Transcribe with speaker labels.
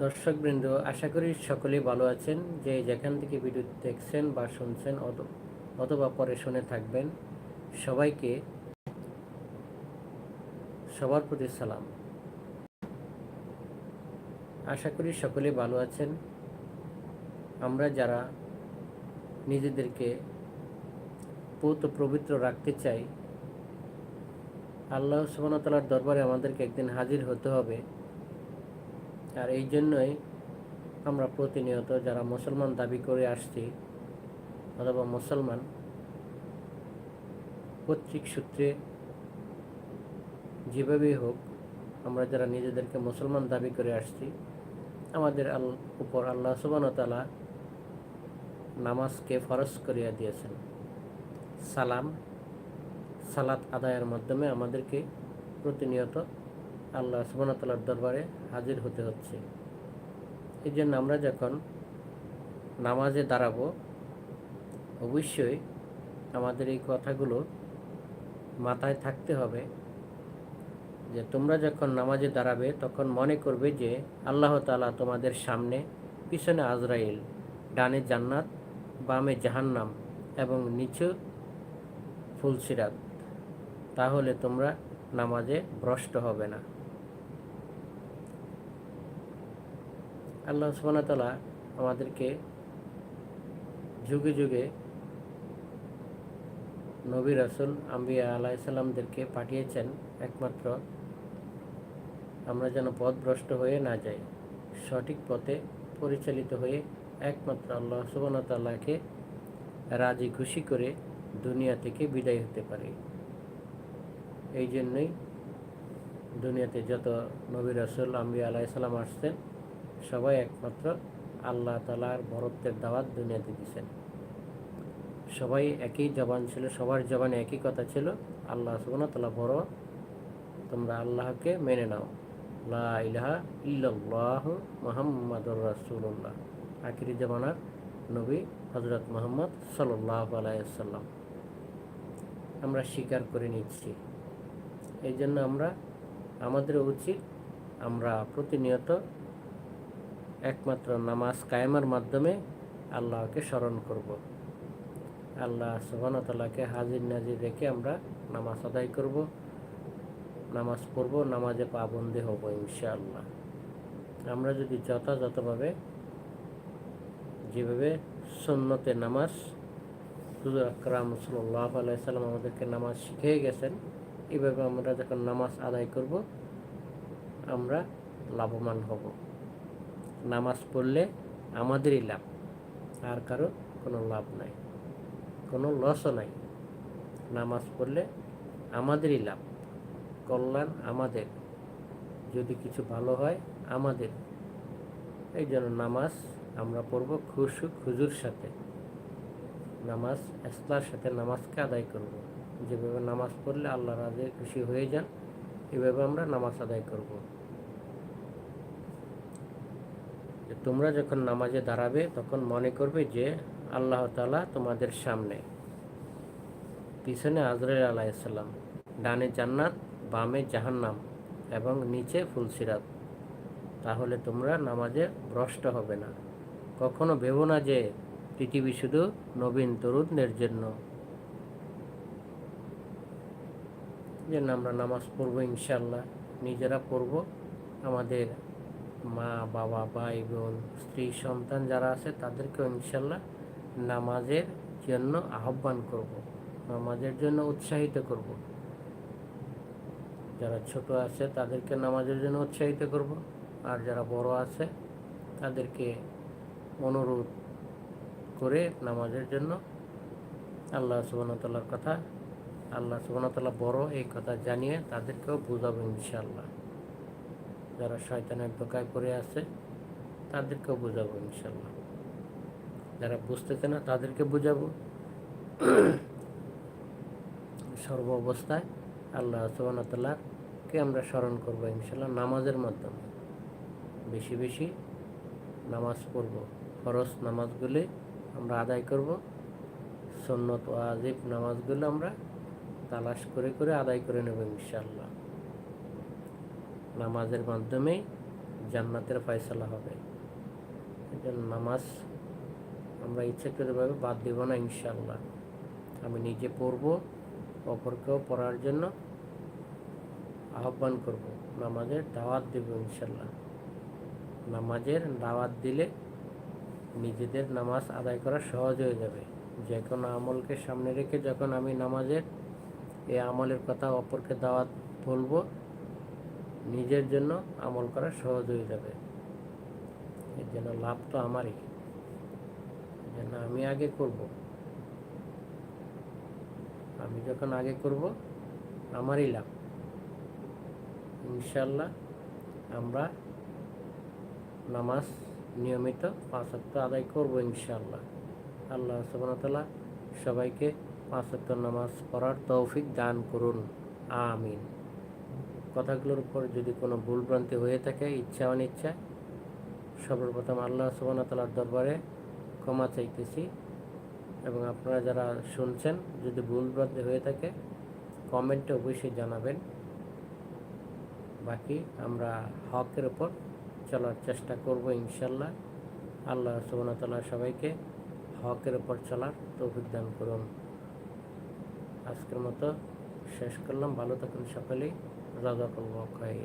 Speaker 1: দর্শকবৃন্দ, আশা করি সকলেই ভালো আছেন, যে যেখান থেকে ভিডিও দেখছেন বা শুনছেন অথ- অথবা পরে শুনে থাকবেন, সবাইকে সবার প্রতি সালাম। আশা করি সকলেই ভালো আছেন। আমরা যারা নিজেদেরকে পৌত পবিত্র রাখতে চাই, আল্লাহ সুবাহতালার দরবারে আমাদেরকে একদিন হাজির হতে হবে। আর এই জন্যই আমরা প্রতিনিয়ত যারা মুসলমান দাবি করে আসছি অথবা মুসলমান, পৈতৃক সূত্রে যেভাবেই হোক আমরা যারা নিজেদেরকে মুসলমান দাবি করে আসছি, আমাদের আল, উপর আল্লাহ সুবানতালা নামাজকে ফরজ করিয়া দিয়েছেন। সালাম, সালাত আদায়ের মাধ্যমে আমাদেরকে প্রতিনিয়ত আল্লাহ সুবানতালার দরবারে হাজির হতে হচ্ছে। এই জন্য আমরা যখন নামাজে দাঁড়াবো, অবশ্যই আমাদের এই কথাগুলো মাথায় থাকতে হবে যে তোমরা যখন নামাজে দাঁড়াবে, তখন মনে করবে যে আল্লাহ তাআলা তোমাদের সামনে পিছনে আজরাইল, ডানে জান্নাত, বামে জাহান্নাম এবং নিচু ফুলসিরাত। তাহলে তোমরা নামাজে ভ্রষ্ট হবে না। আল্লাহ সুবাহতালা আমাদেরকে যুগে যুগে নবী রাসুল আম্বিয়া আলাইসাল্লামদেরকে পাঠিয়েছেন। একমাত্র আমরা যেন পথভ্রষ্ট হয়ে না যাই, সঠিক পথে পরিচালিত হয়ে একমাত্র আল্লাহ সুবাহতাল্লাহকে রাজি খুশি করে দুনিয়া থেকে বিদায় হতে পারে। এই জন্যই দুনিয়াতে যত নবী রাসুল আম্বিয়া আলাইসাল্লাম আসছেন সবাই একমাত্র আল্লাহ তালার বরত্বের দাওয়াত দুনিয়াতে দিছেন সবাই একই জবান ছিল, সবার জবানে একই কথা ছিল, আল্লাহ সুবহানাহু ওয়া তাআলা বড়, তোমরা আল্লাহকে মেনে নাও। লা ইলাহা ইল্লাল্লাহ মুহাম্মাদুর রাসূলুল্লাহ। আখিরি জামানার নবী হযরত মুহাম্মদ সাল্লাল্লাহু আলাইহি সাল্লাম আমরা স্বীকার করে নিচ্ছি। এই জন্য আমরা, আমাদের উচিত আমরা প্রতিনিয়ত একমাত্র নামাজ কায়েমের মাধ্যমে আল্লাহকে স্মরণ করব। আল্লাহ সুবাহতাল্লাহকে হাজির নাজির রেখে আমরা নামাজ আদায় করব। নামাজ পড়ব, নামাজে পাবন্দি হব ইনশাআল্লাহ। আমরা যদি যথাযথভাবে যেভাবে সুন্নতে নামাজ, হুজুর আকরাম সাল্লাহ আলাইসাল্লাম আমাদেরকে নামাজ শিখিয়ে গেছেন, এভাবে আমরা যখন নামাজ আদায় করব, আমরা লাভবান হব। নামাজ পড়লে আমাদেরই লাভ। আর কারও কোনো লাভ নাই, কোনো লসও নাই। নামাজ পড়লে আমাদেরই লাভ। কল্যাণ আমাদের। যদি কিছু ভালো হয়, আমাদের। এই জন্য নামাজ আমরা পড়ব খুশু খুজুর সাথে। নামাজ এসলার সাথে নামাজকে আদায় করব। যেভাবে নামাজ পড়লে আল্লাহ রাজে খুশি হয়ে যান, এভাবে আমরা নামাজ আদায় করব। যে তোমরা যখন নামাজে দাঁড়াবে, তখন মনে করবে যে আল্লাহ তালা তোমাদের সামনে। পিছনে আজরাইল আলাইসাল্লাম ডানে জান্নাত, বামে জাহান্নাম এবং নিচে ফুলসিরাত। তাহলে তোমরা নামাজে ভ্রষ্ট হবে না। কখনো ভেবো না যে পৃথিবী শুধু নবীন তরুণদের জন্য। যে আমরা নামাজ পড়ব ইনশাল্লাহ নিজেরা পড়ব আমাদের মা, বাবা, ভাই, বোন, স্ত্রী, সন্তান যারা আছে তাদেরকেও ইনশাল্লাহ নামাজের জন্য আহ্বান করব, নামাজের জন্য উৎসাহিত করব। যারা ছোট আছে তাদেরকে নামাজের জন্য উৎসাহিত করব, আর যারা বড় আছে তাদেরকে অনুরোধ করে নামাজের জন্য আল্লাহ সুবাহতাল্লার কথা, আল্লাহ সুবাহতাল্লাহ বড় এই কথা জানিয়ে তাদেরকেও বুঝাবো ইনশাল্লাহ। যারা শয়তানের দোকায় পড়ে আছে, তাদেরকেও বোঝাবো ইনশাল্লাহ যারা বুঝতেছে না, তাদেরকে বুঝাবো। সর্ব অবস্থায় আল্লাহ সুবাহতাল্লাহকে আমরা স্মরণ করব ইনশাল্লাহ নামাজের মাধ্যমে। বেশি বেশি নামাজ পড়ব। ফরজ নামাজগুলি আমরা আদায় করব। সন্নত ও আজিব নামাজগুলো আমরা তালাশ করে করে আদায় করে নেব ইনশাল্লাহ নামাজের মাধ্যমে জান্নাতের ফয়সালা হবে। নামাজ আমরা ইচ্ছাকৃতভাবে বাদ দেব না ইনশাল্লাহ আমি নিজে পড়ব, অপরকেও পড়ার জন্য আহ্বান করব। নামাজের দাওয়াত দেব ইনশাল্লাহ নামাজের দাওয়াত দিলে নিজেদের নামাজ আদায় করা সহজ হয়ে যাবে। যে কোনো আমলকে সামনে রেখে যখন আমি নামাজের এই আমলের কথা অপরকে দাওয়াত বলব নিজের জন্য আমল করা সহজ হয়ে যাবে। এর জন্য লাভ তো আমারই। জন্য আমি আগে করব। আমি যখন আগে করব, আমারই লাভ। ইনশাল্লাহ আমরা নামাজ নিয়মিত পাঁচ ওয়াক্ত আদায় করব ইনশাল্লাহ আল্লাহ সুবহানাহু সবাইকে পাঁচ ওয়াক্ত নামাজ পড়ার তৌফিক দান করুন। আমিন। কথাগুলোর উপর যদি কোনো ভুলভ্রান্তি হয়ে থাকে, ইচ্ছা, অনিচ্ছা, সর্বপ্রথম আল্লাহ সুবহানাহু তাআলার দরবারে ক্ষমা চাইতেছি। এবং আপনারা যারা শুনছেন, যদি ভুলভ্রান্তি হয়ে থাকে, কমেন্টে অবশ্যই জানাবেন। বাকি আমরা হকের উপর চলার চেষ্টা করব ইনশাল্লাহ আল্লাহ সুবহানাহু সবাইকে হকের উপর চলার তৌফিক দান করুন। আজকের মতো শেষ করলাম। ভালো থাকুন সকলেই। রাজা খাই